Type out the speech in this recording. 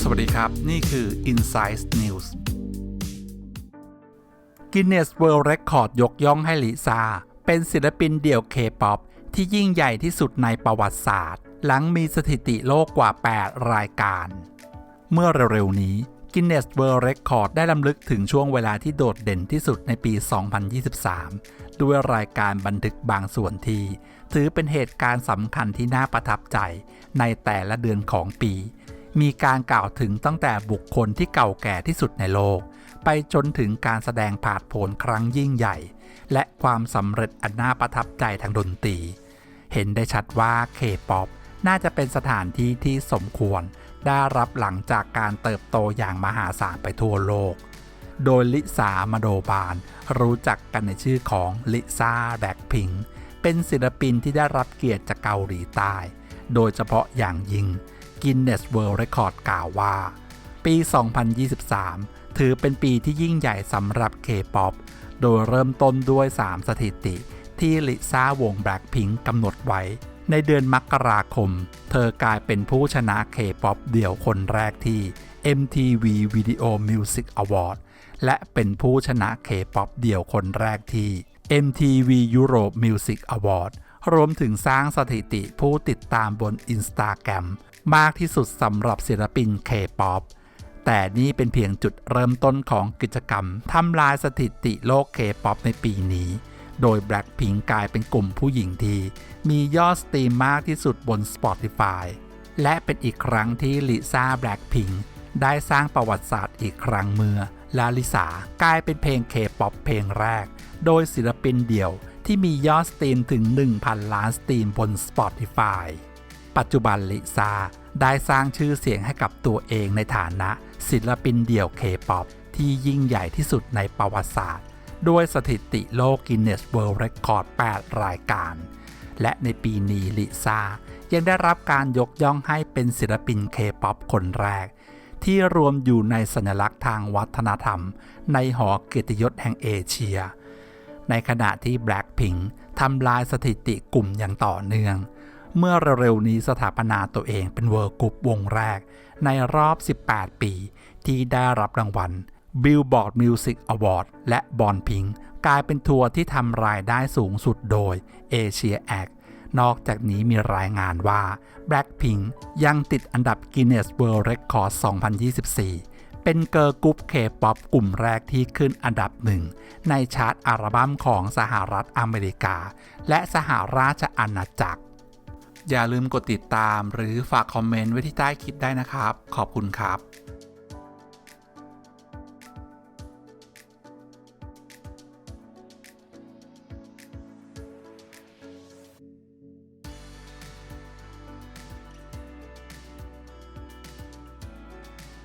สวัสดีครับ นี่คือ Insight News Guinness World Record ยกย่องให้ลิซ่าเป็นศิลปินเดี่ยว K-POP ที่ยิ่งใหญ่ที่สุดในประวัติศาสตร์ หลังมีสถิติโลกกว่า 8 รายการ เมื่อเร็วๆนี้ Guinness World Record ได้ลำลึกถึงช่วงเวลาที่โดดเด่นที่สุดในปี 2023 ด้วยรายการบันทึกบางส่วนที่ ถือเป็นเหตุการณ์สำคัญที่น่าประทับใจในแต่ละเดือนของปี มีการกล่าวถึงตั้งแต่บุคคลที่เก่าแก่ที่สุดในโลก ไปจนถึงการแสดงผาดโผนครั้งยิ่งใหญ่ และความสำเร็จอันน่าประทับใจทางดนตรี เห็นได้ชัดว่า K-POP น่าจะเป็นสถานที่ที่สมควร ได้รับหลังจากการเติบโตอย่างมหาศาลไปทั่วโลก โดยลิซามาโดบาน รู้จักกันในชื่อของลิซ่าแบ็คพิงเป็นศิลปินที่ได้รับเกียรติจากเกาหลีใต้ โดยเฉพาะอย่างยิ่ง Guinness World Record กล่าวว่า ปี 2023 ถือเป็นปีที่ยิ่งใหญ่สำหรับ K-POP โดยเริ่มต้นด้วย 3 สถิติที่ลิซ่าวง Blackpink กำหนดไว้ ในเดือนมกราคม เธอกลายเป็นผู้ชนะ K-POP เดี่ยวคนแรกที่ MTV Video Music Award และเป็นผู้ชนะ K-POP เดี่ยวคนแรกที่ MTV Europe Music Award รวมถึงสร้างสถิติผู้ติดตามบน Instagram มากที่สุดสำหรับศิลปิน K-POP แต่นี่เป็นเพียงจุดเริ่มต้นของกิจกรรมทำลายสถิติโลก K-POP ในปีนี้ โดย Blackpink กลายเป็นกลุ่มผู้หญิงที่มียอดสตรีมมากที่สุดบน Spotify และเป็นอีกครั้งที่ลิซ่า Blackpink ได้สร้างประวัติศาสตร์อีกครั้งเมื่อลาลิสากลายเป็นเพลง K-POP เพลงแรก โดยศิลปินเดี่ยวที่มียอดสตรีมถึง 1,000 ล้านสตรีมบน Spotify ปัจจุบันลิซ่าได้สร้างชื่อเสียงให้กับตัวเองในฐานะศิลปินเดี่ยว K-POP ที่ยิ่งใหญ่ที่สุดในประวัติศาสตร์ ด้วยสถิติโลก Guinness World Record 8รายการ และในปีนี้ลิซ่ายังได้รับการยกย่องให้เป็นศิลปิน K-POP คนแรก ที่รวมอยู่ในสัญลักษณ์ทางวัฒนธรรม ในหอเกียรติยศแห่งเอเชีย ในขณะที่ Blackpink ทำลายสถิติกลุ่มอย่างต่อเนื่อง เมื่อเร็วๆนี้สถาปนาตัวเองเป็นเวิร์กุปวงแรก ในรอบ 18 ปี ที่ได้รับรางวัล Billboard Music Award และ b o n Pink กลายเป็นทัวร์ที่ทำรายได้สูงสุดโดย Asia Act นอกจากนี้มีรายงานว่า Blackpink ยังติดอันดับ Guinness World Record 2024 เป็นเกิร์ลกรุ๊ปเคป๊อปกลุ่มแรกที่ขึ้นอันดับหนึ่ง ในชาร์ตอัลบั้มของสหรัฐอเมริกา และสหราชอาณาจักร อย่าลืมกดติดตามหรือฝากคอมเมนต์ไว้ที่ใต้คลิปได้นะครับ ขอบคุณครับ